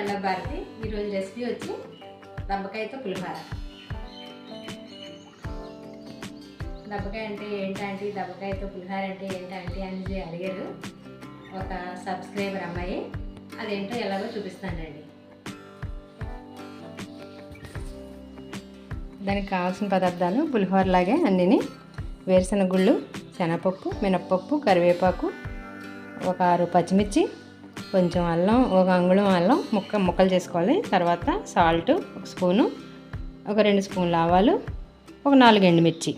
వండ భారతి ఈరోజు రెసిపీ వచ్చి దబ్బకాయతో పులిహోర. దబ్బకాయ అంటే ఏంటంటే దబ్బకాయతో పులిహోర అంటే ఏంటంటే అని అడిగారు ఒక సబ్స్క్రైబర్ అమ్మాయి. అదేంటో ఎలాగో చూపిస్తానండి. దానికి కావాల్సిన పదార్థాలు పులిహోర లాగే అన్నిని వేరుశనగ గుళ్ళు శనగపప్పు మినప్పప్పు కరివేపాకు ఒక ఆరు పచ్చిమిర్చి కొంచెం అల్లం ఒక అంగుళం అల్లం ముక్క ముక్కలు చేసుకోవాలి. తర్వాత సాల్ట్ ఒక స్పూను ఒక రెండు స్పూన్లు ఆవాలు ఒక నాలుగు ఎండుమిర్చి.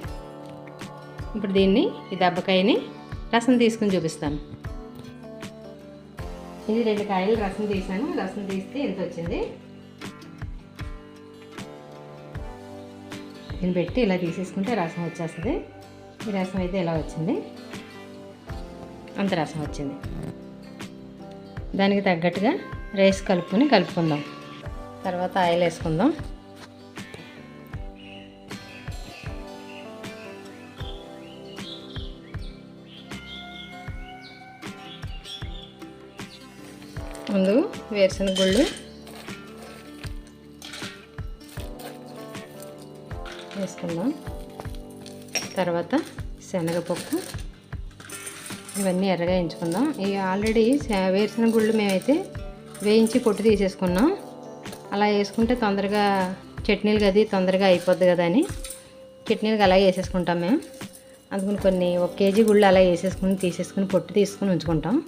ఇప్పుడు దీన్ని ఈ దెబ్బకాయని రసం తీసుకుని చూపిస్తాను. ఇది రెండు కాయలు రసం తీసాను. రసం తీస్తే ఎంత వచ్చింది? దీన్ని పెట్టి ఇలా తీసేసుకుంటే రసం వచ్చేస్తుంది. ఈ రసం అయితే ఇలా వచ్చింది? అంత రసం వచ్చింది. దానికి తగ్గట్టుగా రైస్ కలుపుకొని కలుపుకుందాం. తర్వాత ఆయిల్ వేసుకుందాం. ముందు వేరుశనగ గుళ్ళు వేసుకుందాం. తర్వాత శనగపప్పు. ఇవన్నీ ఎర్రగా వేయించుకుందాం. ఇవి ఆల్రెడీ వేరుసిన గుళ్ళు మేమైతే వేయించి పొట్టు తీసేసుకున్నాం. అలా వేసుకుంటే తొందరగా చట్నీలు అది తొందరగా అయిపోద్ది కదా అని చట్నీలకు అలా వేసేసుకుంటాం మేము. అందుకని కొన్ని ఒక కేజీ గుళ్ళు అలా వేసేసుకుని తీసేసుకుని పొట్టు తీసుకుని ఉంచుకుంటాం.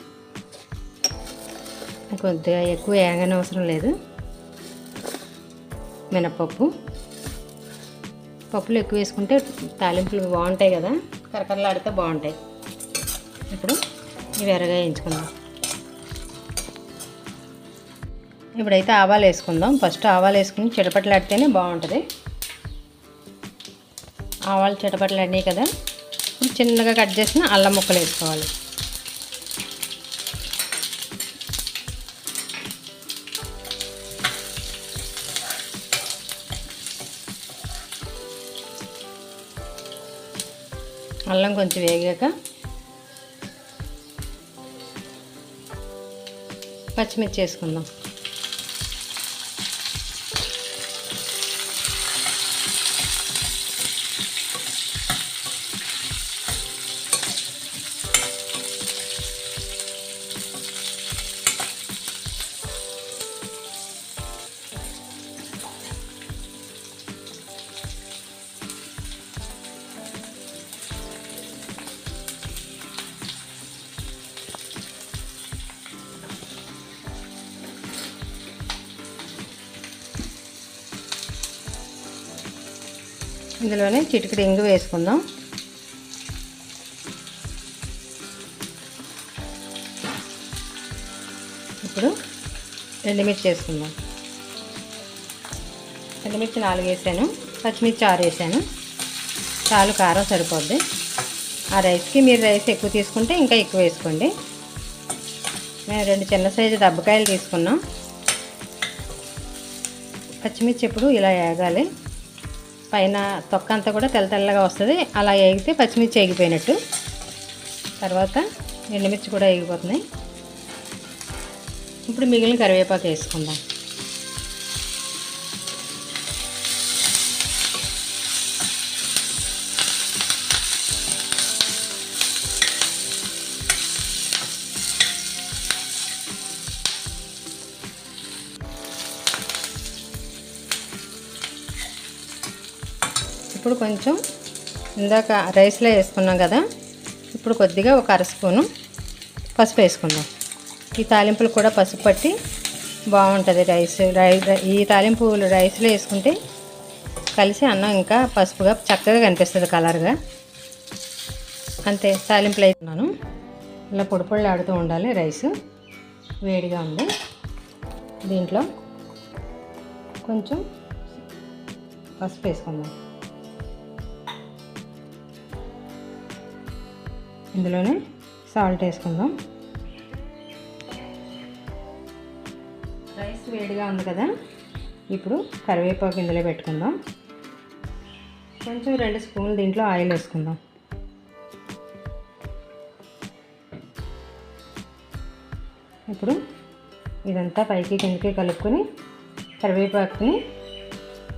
కొద్దిగా ఎక్కువ వేగని అవసరం లేదు. మినప్పప్పు పప్పులు ఎక్కువ వేసుకుంటే తాలింపులు బాగుంటాయి కదా. కరకరలాడితే బాగుంటాయి. ఇప్పుడు ఇవి ఎర్రగా వేయించుకుందాం. ఇప్పుడైతే ఆవాలు వేసుకుందాం. ఫస్ట్ ఆవాలు వేసుకుని చిటపట్లాడితేనే బాగుంటుంది. ఆవాలు చిటపట్లాడినాయి కదా. ఇప్పుడు చిన్నగా కట్ చేసిన అల్లం ముక్కలు వేసుకోవాలి. అల్లం కొంచెం వేగాక పచ్చిమిర్చి వేసుకుందాం. ఇందులోనే చిటికెడు ఇంగు వేసుకుందాం. ఇప్పుడు ఎండుమిర్చి వేసుకుందాం. ఎండుమిర్చి నాలుగు వేసాను పచ్చిమిర్చి ఆరు వేసాను. చాలు కారం సరిపోద్ది. ఆ రైస్కి మీరు రైస్ ఎక్కువ తీసుకుంటే ఇంకా ఎక్కువ వేసుకోండి. మేము రెండు చిన్న సైజు దబ్బకాయలు తీసుకున్నాం. పచ్చిమిర్చి ఎప్పుడు ఇలా వేగాలి. పైన తొక్క అంతా కూడా తెల్ల తెల్లగా వస్తుంది. అలా వేగితే పచ్చిమిర్చి వేగిపోయినట్టు తర్వాత ఎండుమిర్చి కూడా వేగిపోతున్నాయి ఇప్పుడు మిగిలిన కరివేపాకు వేసుకుందాం. ఇప్పుడు కొంచెం ఇందాక రైస్లో వేసుకున్నాం కదా ఇప్పుడు కొద్దిగా ఒక అర స్పూను పసుపు వేసుకుందాం. ఈ తాలింపులు కూడా పసుపు పట్టి బాగుంటుంది రైస్ ఈ తాలింపులు రైస్లో వేసుకుంటే కలిసి అన్నం ఇంకా పసుపుగా చక్కగా కనిపిస్తుంది కలర్గా. అంతే తాలింపులు అవుతున్నాను ఇలా పొడి పొడి ఆడుతూ ఉండాలి రైస్. వేడిగా ఉంది. దీంట్లో కొంచెం పసుపు వేసుకుందాం. ఇందులోనే సాల్ట్ వేసుకుందాం. రైస్ వేడిగా ఉంది కదా ఇప్పుడు కరివేపాకు ఇందులో పెట్టుకుందాం. కొంచెం రెండు స్పూన్లు దీంట్లో ఆయిల్ వేసుకుందాం. ఇప్పుడు ఇదంతా పైకి కిందకి కలుపుకొని కరివేపాకుని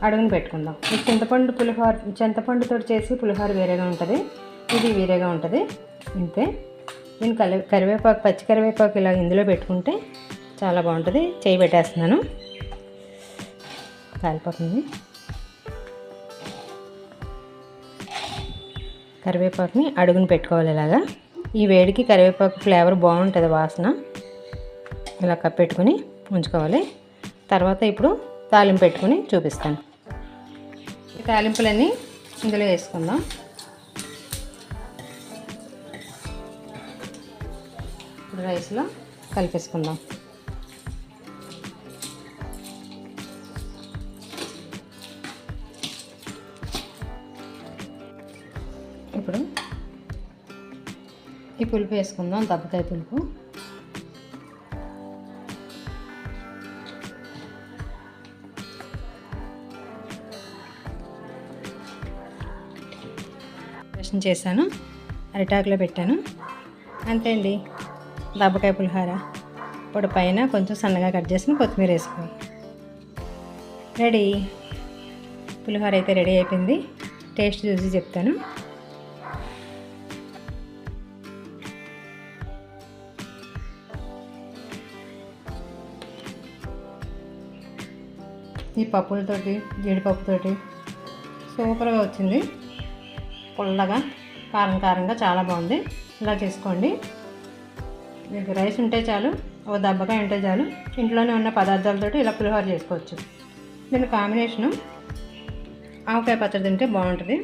అడుగుని పెట్టుకుందాం. చింతపండు పులిహోర చింతపండుతో చేసి పులిహోర వేరేగా ఉంటుంది. ఇది వేరేగా ఉంటుంది. ఇంతే. నేను కలి కరివేపాకు పచ్చి కరివేపాకు ఇలా ఇందులో పెట్టుకుంటే చాలా బాగుంటుంది. చేయి పెట్టేస్తున్నాను. కాలిపోతుంది. కరివేపాకుని అడుగుని పెట్టుకోవాలి ఇలాగా. ఈ వేడికి కరివేపాకు ఫ్లేవర్ బాగుంటుంది వాసన. ఇలా కప్పెట్టుకుని ఉంచుకోవాలి. తర్వాత ఇప్పుడు తాలింపు పెట్టుకుని చూపిస్తాను. తాలింపులన్నీ ఇందులో వేసుకుందాం. ఇప్పుడు రైస్లో కలిపేసుకుందాం. ఇప్పుడు ఈ పులుపు వేసుకుందాం దబ్బకాయ పులుపు. చేశాను అరిటాకులో పెట్టాను. అంతే అండి. దబ్బకాయ పులిహోర ఇప్పుడు పైన కొంచెం సన్నగా కట్ చేసిన కొత్తిమీర వేసుకోవాలి. రెడీ. పులిహోర అయితే రెడీ అయిపోయింది. టేస్ట్ చూసి చెప్తాను. ఈ పప్పులతోటి జీడిపప్పుతోటి సూపర్గా వచ్చింది. పుల్లగా కారం కారంగా చాలా బాగుంది. ఇలా చేసుకోండి. మీకు రైస్ ఉంటే చాలు ఒక దెబ్బకాయ ఉంటే చాలు ఇంట్లోనే ఉన్న పదార్థాలతోటి ఇలా పులిహోర చేసుకోవచ్చు. దీని కాంబినేషను ఆవకాయ పచ్చడి తింటే బాగుంటుంది.